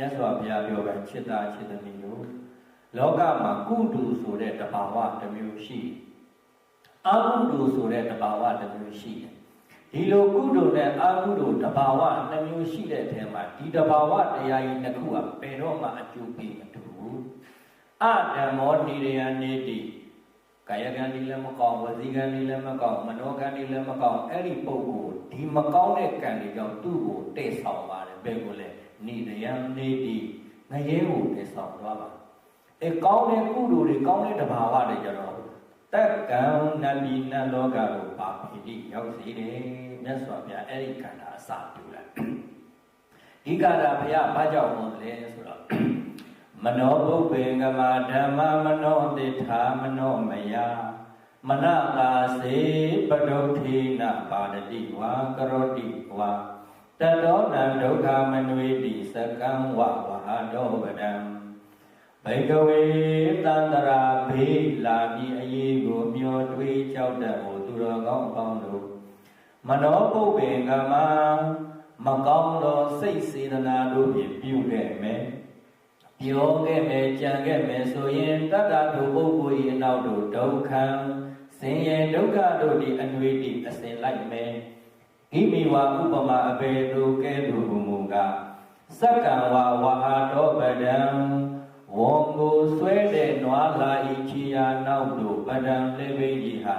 မြတ်စွာဘုရားပြောပဲချစ်တာချစ်သမီးတို့လောကမှာကုတုဆိုတဲ့တဘာဝတစ်မျိုးရှိအကုတုဆိုတဲ့တဘာဝတစ်မျိုးရှိတယ်ဒီလိုကုတုနဲ့အကုတုတဘာဝနှစ်မျိုးရှိတဲ့အထက်မှာဒီတဘာဝတရားကြီးတစ်ခုကဘယ်တော့မှအကျိုးပေးမတူဘူးအဓမ္မောနိရယနေတိကာယကံဒီလည်းမကောင်းဝစီကံဒီလည်းမကောင်းမနောကံဒီလည်းမကောင်းအဲ့ဒီပုံကိုဒီမကောင်းတဲ့ကံတွေကြောင့်သူ့ကိုတည့်ဆောင်ပါတယ်ဘယ်ကိုလဲ နိရယနေတိငရဲကိုတည့်ဆောင်သွားပါအဲကောင်းတဲ့ကုသိုလ်တွေကောင်းတဲ့တဘာဝတွေကြတော့တက်ကံနတ်ပြည်နတ်လောကကိုပါပိတိရောက်စေတယ်မြတ်စွာဘုရားအဲ့ဒီကံတာအစပြုလိုက်ဒီကတာဘုရားဘာကြောင့်လို့လဲဆိုတော့မနောပုပ္ပေကမဓမ္မမနောတိထာမနောမယမနတာစေပဒုထေနပါဒတိဝါကရောတိဝါ တတောနံဒုက္ခမနွေတိစကံဝဝဟာတောဝဒံဘိကဝေတန္တရာဘေးလာပြီးအရေးကိုမျောတွေးကြောက်တတ်ဟိုသူတော်ကောင်းအပေါင်းတို့မနောပုပ္ပေကမမကောင်းသောစိတ်စေတနာတို့ဖြင့်ပြုခဲ့မယ်ပြောခဲ့မယ်ကြံခဲ့မယ်ဆိုရင်တတ္တတို့ပုဂ္ဂိုလ်၏အနောက်တို့ဒုက္ခဆင်းရဲဒုက္ခတို့သည်အနွေတိအစဉ်လိုက်မယ် ဣမိဝဥပမာအဘေတုကဲ့သို့ဘုံမူကစက္ကံဝဝဟာတောပဒံဝံကိုဆွဲတဲ့နွားလာဤချီယာနောက်တို့ပဒံလေဘိကြီးဟာ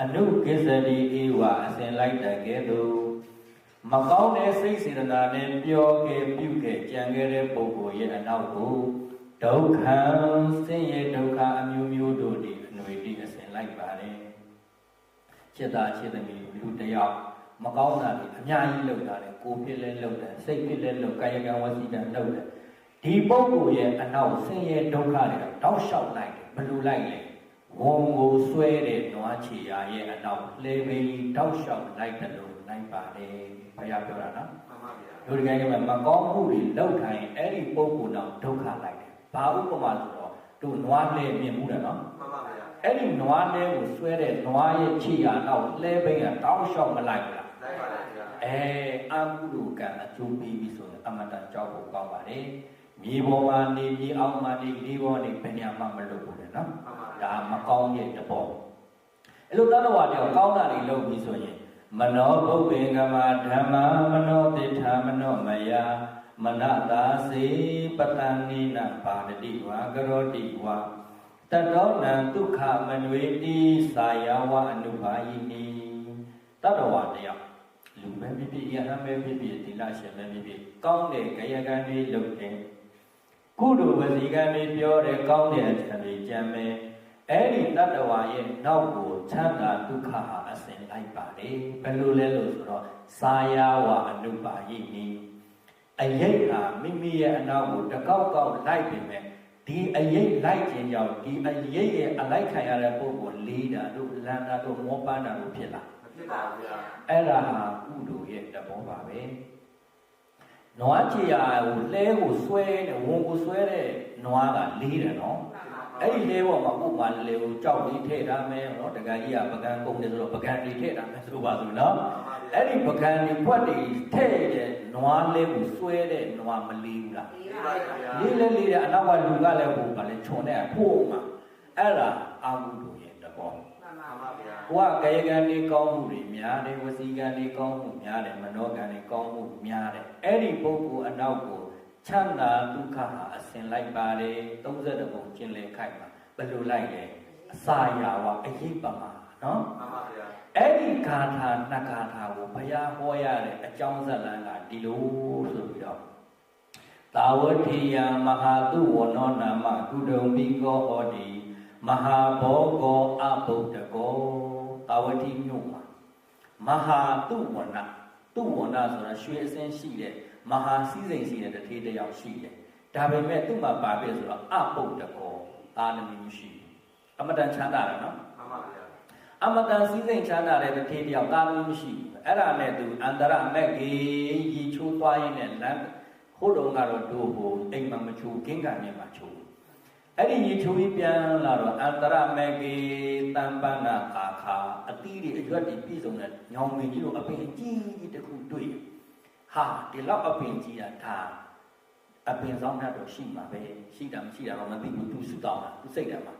အနုကိစ္စတိဧဝအစဉ်လိုက်တကဲ့သို့မကောင်းတဲ့စိတ်စေတနာနဲ့ပြောခဲ့ပြုခဲ့ကြံခဲ့တဲ့ပုဂ္ဂိုလ်ရဲ့အနောက်ကိုဒုက္ခဆင်းရဲဒုက္ခအမျိုးမျိုးတို့ဒီအနွေတိအစဉ်လိုက်ပါတယ်จิตตาจิตသမီးလူတယောက် မကောင်းတာတွေအများကြီးလုပ်တာလေကိုဖြစ်လဲလုပ်တယ်စိတ်ဖြစ်လဲလုပ်ကာယကံဝစီကံလုပ်တယ်ဒီပုဂ္ဂိုလ်ရဲ့အနောက်ဆင်းရဲဒုက္ခတွေတောက်လျှောက်လိုက်တယ်ဘယ်လိုလိုက်လဲဝုံကိုဆွဲတဲ့နွားချီယာရဲ့အနောက်လေပင်တောက်လျှောက်လိုက်တယ်လို့လိုက်ပါတယ်ဘုရားပြောတာနော်မှန်ပါဗျာလူဒီကိန်းကမကောင်းမှုတွေလောက်ထိုင်အဲ့ဒီပုဂ္ဂိုလ်တော့ဒုက္ခလိုက်တယ်ဘာဥပမာဆိုတော့သူနွားလဲမြင်မှုတယ်နော်မှန်ပါဗျာအဲ့ဒီနွားလဲကိုဆွဲတဲ့နွားရဲ့ခြေရာတော့လဲပိန်ကတောင်းလျှောက်မလိုက်ဘူးလားလိုက်ပါလေဗျာ အဲအာကုလူကံအကျိုးပေးပြီဆိုရင်အမတန်ကြောက်ဖို့ကောင်းပါတယ်မြေပေါ်မှာနေမြေအောက်မှာနေဒီပေါ်နေဘယ်ညာမှမလုပ်ဘူးလေနော်မှန်ပါဗျာဒါမကောင်းတဲ့တဘောအဲ့လိုတတ္တဝါတယောက်ကောင်းတာတွေလုပ်ပြီးဆိုရင်မနောပုပ္ပေကမဓမ္မမနောတိထာမနောမယမနတာစေပတန်နိနပါရတိဝါကရောတိဝါတတောနံဒုက္ခမနွေတိသာယဝအနုဘာယိနိတတ္တဝါတယောက် လူပဲဖြစ်ဖြစ်ယဟန်ပဲဖြစ်ဖြစ်သီလရှင်ပဲဖြစ်ဖြစ်ကောင်းတဲ့ကာယကံတွေလုပ်တယ်ကုသိုလ်ဝစီကံတွေပြောတယ်ကောင်းတဲ့အထံတွေကြံမယ်အဲ့ဒီတတ္တဝါရဲ့နောက်ကိုချမ်းသာဒုက္ခဟာအစဉ်လိုက်ပါတယ်ဘယ်လိုလဲလို့ဆိုတော့သာယဝအနုဘာယိနိအယိတ်ဟာမိမိရဲ့အနောက်ကိုတကောက်ကောက်လိုက်ပြီမဲ့ဒီအယိတ်လိုက်ခြင်းကြောင့်ဒီအယိတ်ရဲ့အလိုက်ခံရတဲ့ပုံကိုလေးတာတို့လန်တာတို့မောပန်းတာတို့ဖြစ်လာမဖြစ် ပါဘူးဗျာအဲ့ဒါဟာကုသိုလ်ရဲ့တဘောပါပဲနွားချီယာကိုလဲကိုဆွဲတဲ့ဝန်ကိုဆွဲတဲ့နွားကလေးတယ်နော်အဲ့ဒီလဲပေါ်မှာဥပမာလေကိုကြောက်လေးထည့်ထားမယ်နော်တကကြီးကပကံကုန်တယ်ဆိုတော့ပကံတွေထည့်ထားမယ်ဆိုပါဆိုနော်အဲ့ဒီပကံတွေဖွက်တွေထည့်တဲ့နွားလဲကိုဆွဲတဲ့နွားမလေးဘူးလားလေးပါဗျာလေးလဲလေးတဲ့အနောက်ကလူကလည်းဟိုကလည်းခြုံတဲ့ဖို့မှာအဲ့ဒါအာဟုတို့ရဲ့တဘော မှန်ပါဗျာကိုကကာယကံတွေကောင်းမှုတွေများတယ်ဝစီကံတွေကောင်းမှုများတယ်မနောကံတွေကောင်းမှုများတယ်အဲ့ဒီပုဂ္ဂိုလ်အနောက်ကိုချမ်းသာဒုက္ခဟာအစဉ်လိုက်ပါတယ်32ပုံကျင်လေခိုက်ပါဘယ်လိုလိုက်လဲအစာယာဝအယိပမာနော်မှန်ပါဗျာအဲ့ဒီဂါထာနှစ်ဂါထာကိုဘုရားဟောရတဲ့အကြောင်းဇာတ်လမ်းကဒီလိုဆိုပြီးတော့သာဝတိယမဟာတုဝနောနာမကုဒုံမိကောဟောတိ မဟာဘောဂောအဘုဒ္ဓကောသာဝတိမြို့မှာမဟာတုဝနတုဝနဆိုတာရွှေအစင်းရှိတဲ့မဟာစည်းစိမ်ရှိတဲ့တထေးတစ်ယောက်ရှိတယ်ဒါပေမဲ့သူ့မှာပါပြီဆိုတော့အဘုဒ္ဓကောသာနမီမရှိဘူးအမတန်ချမ်းသာတယ်နော်မှန်ပါဗျာအမတန်စည်းစိမ်ချမ်းသာတဲ့တစ်ထေးတယောက်သားသမီးမရှိဘူးအဲ့ဒါနဲ့သူအန္တရမက်ကြီးရီချိုးသွားရင်းနဲ့လမ်းဟိုတုန်းကတော့တို့ဟိုအိမ်မှာမချိုးကင်းကန်နဲ့မှာချိုး အဲ့ဒီရီချိုးပြီးပြန်လာတော့အန္တရမက်ကြီးတန်ပန်းနာခါခါအတီးတွေအရွက်တွေပြည့်စုံတဲ့ညောင်မင်းကြီးတို့အပင်ကြီးတစ်ခုတွေ့ဟာဒီလောက်အပင်ကြီးတာဒါအပင်ဆောင်တတ်တော့ရှိမှာပဲရှိတာမရှိတာတော့မသိဘူးသူစုတောင်းတာသူစိတ်ထဲမှာ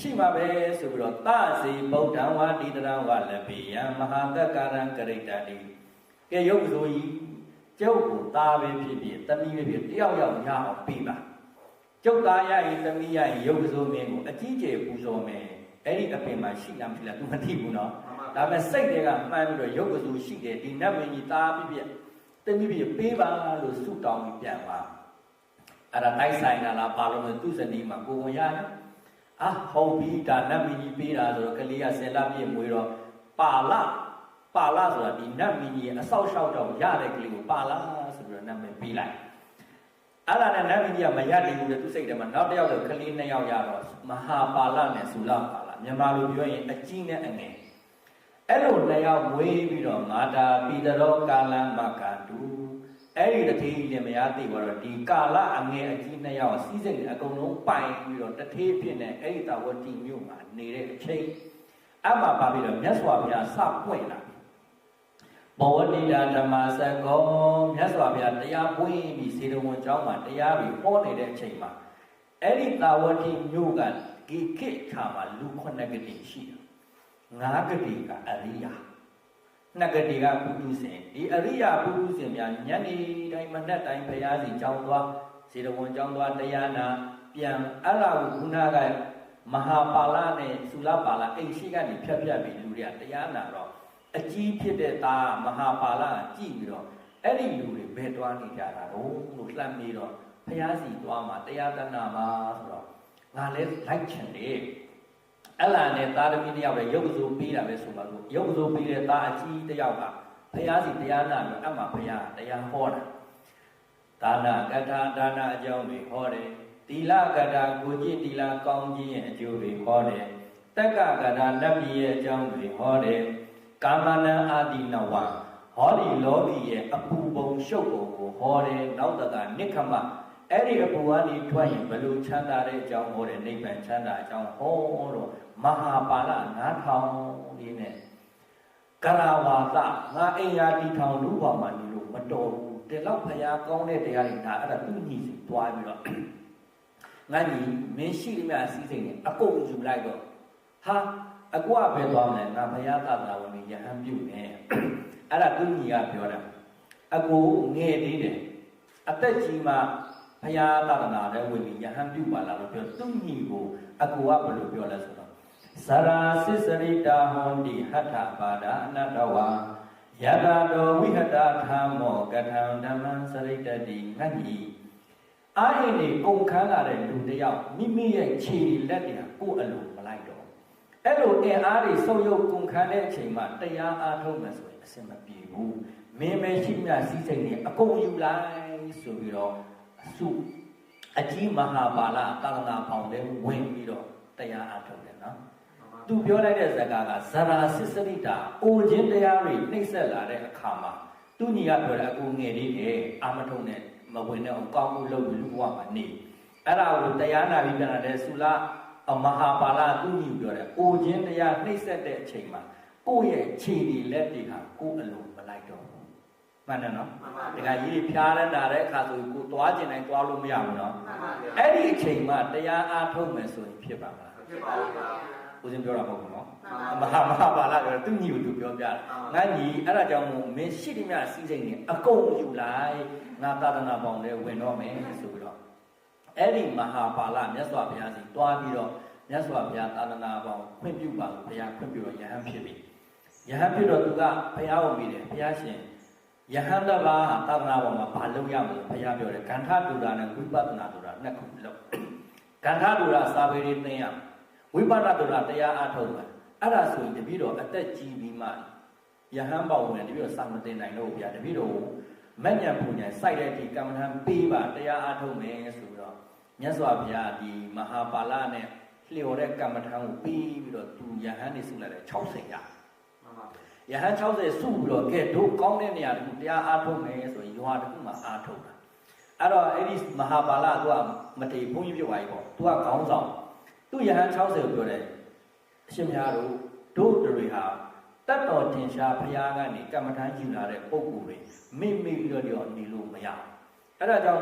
ရှိမှာပဲဆိုပြီးတော့သစေဗုဒ္ဓံဝါတိတရံဝလပိယံမဟာတက္ကရံကရိတ္တတိကဲရုပ်ဆိုကြီးကျုပ်ကိုသားပဲဖြစ်ဖြစ်တမီးပဲဖြစ်တယောက်ယောက်ရအောင်ပြီးပါ ကျုပ်သားရရင်တမီးရရင်ရုပ်ဆိုမင်းကိုအကြီးကျယ်ပူဇော်မယ်အဲ့ဒီအပင်မှာရှိလားမရှိလား तू မသိဘူးနော်ဒါပေမဲ့စိတ်တွေကမှန်းပြီးတော့ရုပ်ကစုရှိတယ်ဒီနတ်မင်းကြီးသားပြည့်ပြည့်တမိပြည့်ပေးပါလို့ဆုတောင်းပြီးပြန်သွားအဲ့ဒါတိုက်ဆိုင်တာလားပါလို့လဲသူ့ဇနီးမှာကိုဝင်ရတယ်အာဟုတ်ပြီဒါနတ်မင်းကြီးပေးတာဆိုတော့ကလေးကဆယ်လပြည့်မွေးတော့ပါလာပါလာဆိုတာဒီနတ်မင်းကြီးအဆောက်ရှောက်တော့ရတဲ့ကလေးကိုပါလာဆိုပြီးတော့နတ်မင်းပေးလိုက် အဲ့ဒါနဲ့နတ်မင်းကြီးကမရနိုင်ဘူးလေသူစိတ်ထဲမှာနောက်တစ်ယောက်လည်းကလေးနှစ်ယောက်ရတော့မဟာပါလာနဲ့ဆူလာပါလာမြန်မာလိုပြောရင်အကြီးနဲ့အငယ်အဲ့လိုနှစ်ယောက်မွေးပြီးတော့မာတာပိတရောကာလမကတုအဲ့ဒီတထေးကြီးလည်းမရသိပါတော့ဒီကာလအငယ်အကြီးနှစ်ယောက်စီးစိမ်အကုန်လုံးပိုင်ပြီးတော့တထေးဖြစ်နေအဲ့ဒီတာဝတိမြို့မှာနေတဲ့အချိန်အမှပါပြီးတော့မြတ်စွာဘုရားစပွင့်လာ ဘဝတိတာဓမ္မစကောမြတ်စွာဘုရားတရားပွင့်ပြီးစေတဝန်ကျောင်းမှာတရားပြီးဟောနေတဲ့အချိန်မှာအဲ့ဒီတာဝတိမြို့ကဒီခေတ်ခါမှာလူခုနှစ်ကတိရှိတယ်ငါးကတိကအရိယာနှစ်ကတိကပုထုဇဉ်ဒီအရိယာပုထုဇဉ်များညနေတိုင်းမနက်တိုင်းဘုရားစီကြောင်းသွားဇေတဝန်ကြောင်းသွားတရားနာပြန်အဲ့လာကိုခုနကမဟာပါဠနဲ့သုလပါဠအိမ်ရှိကနေဖြတ်ဖြတ်ပြီးလူတွေကတရားနာတော့ အကြီးဖြစ်တဲ့သားမဟာပါဠကြည့်ပြီးတော့အဲ့ဒီလူတွေဘယ်သွားနေကြတာတော့လို့လှမ်းပြီးတော့ဘုရားစီသွားမှာတရားတနာမှာဆိုတော့ငါလည်းလိုက်ချင်တယ်အဲ့လာနဲ့သားသမီးတစ်ယောက်လည်းရုပ်စိုးပေးတာပဲဆိုပါလို့ရုပ်စိုးပေးတဲ့သားအကြီးတစ်ယောက်ကဘုရားစီတရားနာပြီးအမှဘုရားတရားဟောတာဒါနကထာဒါနအကြောင်းတွေဟောတယ်သီလကထာကိုကြည့်သီလကောင်းခြင်းရဲ့အကျိုးတွေဟောတယ်တက္ကကထာနတ်ပြည်ရဲ့အကြောင်းတွေဟောတယ် ကာမနံအာဒီနဝဟောဒီလောကီရဲ့အပူပုံရှုပ်ပုံကိုဟောတယ်နောက်တကနိခမအဲ့ဒီအပူကနေထွက်ရင်ဘယ်လိုချမ်းသာတဲ့အကြောင်းဟောတယ်နိဗ္ဗာန်ချမ်းသာအကြောင်းဟောတော့မဟာပါဠ9000လေးနဲ့ကရာဝါသငါအိမ်ယာတီထောင်လူပါမှနေလို့မတော်ဘူးဒီလောက်ဖရာကောင်းတဲ့တရားတွေဒါအဲ့ဒါသူ့ညီစီတွားပြီးတော့ငါညီမင်းရှိသမျှအစည်းစိမ်နဲ့အကုန်ယူလိုက်တော့ဟာ အကွာပဲသွားမယ်ငါဖရာသတာဝင်ရဟန်းပြုနေအဲ့ဒါသူ့ညီကပြောတာအကိုငယ်သေးတယ်အသက်ကြီးမှဘုရားသာသနာထဲဝင်ပြီးယဟန်ပြုပါလာလို့ပြောသူ့ညီကိုအကူကဘယ်လိုပြောလဲဆိုတော့ဇရာစစ္စရိတာဟွန်တိဟထပါဒအနတ္တဝါယတတောဝိဟတထာမောကထံဓမ္မံစရိတတိငတ်ညီအာရင်နေကုန်ခန်းလာတဲ့လူတစ်ယောက်မိမိရဲ့ခြေလက်တွေကိုယ်အလိုမလိုက်တော့ အဲ့လိုအင်အားတွေဆုပ်ယုပ်ကုန်ခန်းတဲ့အချိန်မှာတရားအားထုတ်မယ်ဆိုရင်အဆင်မပြေဘူးမင်းမရှိမြစီးစိမ်နေအကုန်ယူလိုက်ဆိုပြီးတော့အစုအကြီးမဟာပါဠသာသနာပေါင်းတဲ့ဝင်ပြီးတော့တရားအားထုတ်တယ်နော်သူပြောလိုက်တဲ့ဇာကာကဇရာစစ်စရိတာအိုခြင်းတရားတွေနှိမ့်ဆက်လာတဲ့အခါမှာသူညီကပြောတယ်အကူငယ်လေးတယ်အာမထုံနဲ့မဝင်တဲ့အောင်ကောင်းမှုလုပ်ပြီးလူဘဝမှာနေအဲ့ဒါကိုတရားနာပြီးပြန်လာတဲ့သုလ အမဟာပါဠသူညီပြောတယ်အိုခြင်းတရားနှိမ့်ဆက်တဲ့အချိန်မှာကိုယ့်ရဲ့ခြေတွေလက်တွေဟာကိုယ်အလိုမလိုက်တော့ဘူးမှန်တယ်နော်မှန်ပါဒီဗျာကကြီးဖျားရတာတဲ့အခါဆိုကိုသွားကျင်တိုင်းသွားလို့မရဘူးနော်မှန်ပါဗျာအဲ့ဒီအချိန်မှာတရားအားထုတ်မယ်ဆိုရင်ဖြစ်ပါမလားဖြစ်ပါဘူးဗျာဦးဇင်းပြောတာမဟုတ်ဘူးနော်မှန်ပါမဟာမဟာပါဠိပြောသူညီကိုသူပြောပြတယ်ငါညီအဲ့ဒါကြောင့်မို့မင်းရှိတယ်မြစီးစိမ်နေအကုန်ယူလိုက်ငါသာသနာပေါင်းလဲဝင်တော့မယ်ဆိုပြီးတော့ အဲ့ဒီမဟာပါဠိမြတ်စွာဘုရားစီတွားပြီးတော့မြတ်စွာဘုရားသာသနာပေါင်းခွင့်ပြုပါလို့ဘုရားခွင့်ပြုတော့ယဟန်ဖြစ်ပြီယဟန်ဖြစ်တော့သူကဘုရားကိုမိတယ်ဘုရားရှင်ယဟန်တပါးဟာသာသနာပေါင်းမှာဘာလုပ်ရမလဲဘုရားပြောတယ်ကန္ထတူတာနဲ့ဝိပဿနာတူတာနှစ်ခုလုပ်ကန္ထတူတာစာပေတွေသင်ရမယ်ဝိပဿနာတော်တရားအားထုတ်တယ်အဲ့ဒါဆိုရင်တပည့်တော်အသက်ကြီးပြီးမှယဟန်ပေါဝင်တပည့်တော်စာမတင်နိုင်တော့ဘူးဗျာတပည့်တော်မညံပူညာစိုက်တဲ့အထိကမ္မထံပေးပါတရားအားထုတ်မယ်ဆိုတော့ မြတ်စွာဘုရားဒီမဟာပါဠိနဲ့လျော်တဲ့ကမ္မထံကိုပြီးပြီးတော့သူယဟန်နေစုလိုက်တယ်60ရမှန်ပါယဟန်60စုပြီးတော့ကဲတို့ကောင်းတဲ့နေရာတခုတရားအားထုတ်မယ်ဆိုရင်ရွာတခုမှာအားထုတ်တာအဲ့တော့အဲ့ဒီမဟာပါဠိကသူကမထေဘုန်းကြီးပြသွားပြီပေါ့သူကခေါင်းဆောင်သူယဟန်60ကိုပြောတယ်အရှင်များတို့တို့တွေဟာတတ်တော်တင်ရှားဘုရားကနေကမ္မထမ်းယူလာတဲ့ပုံကိုယ်တွေမိမိပြီးတော့နေလို့မရဘူးအဲ့ဒါကြောင့်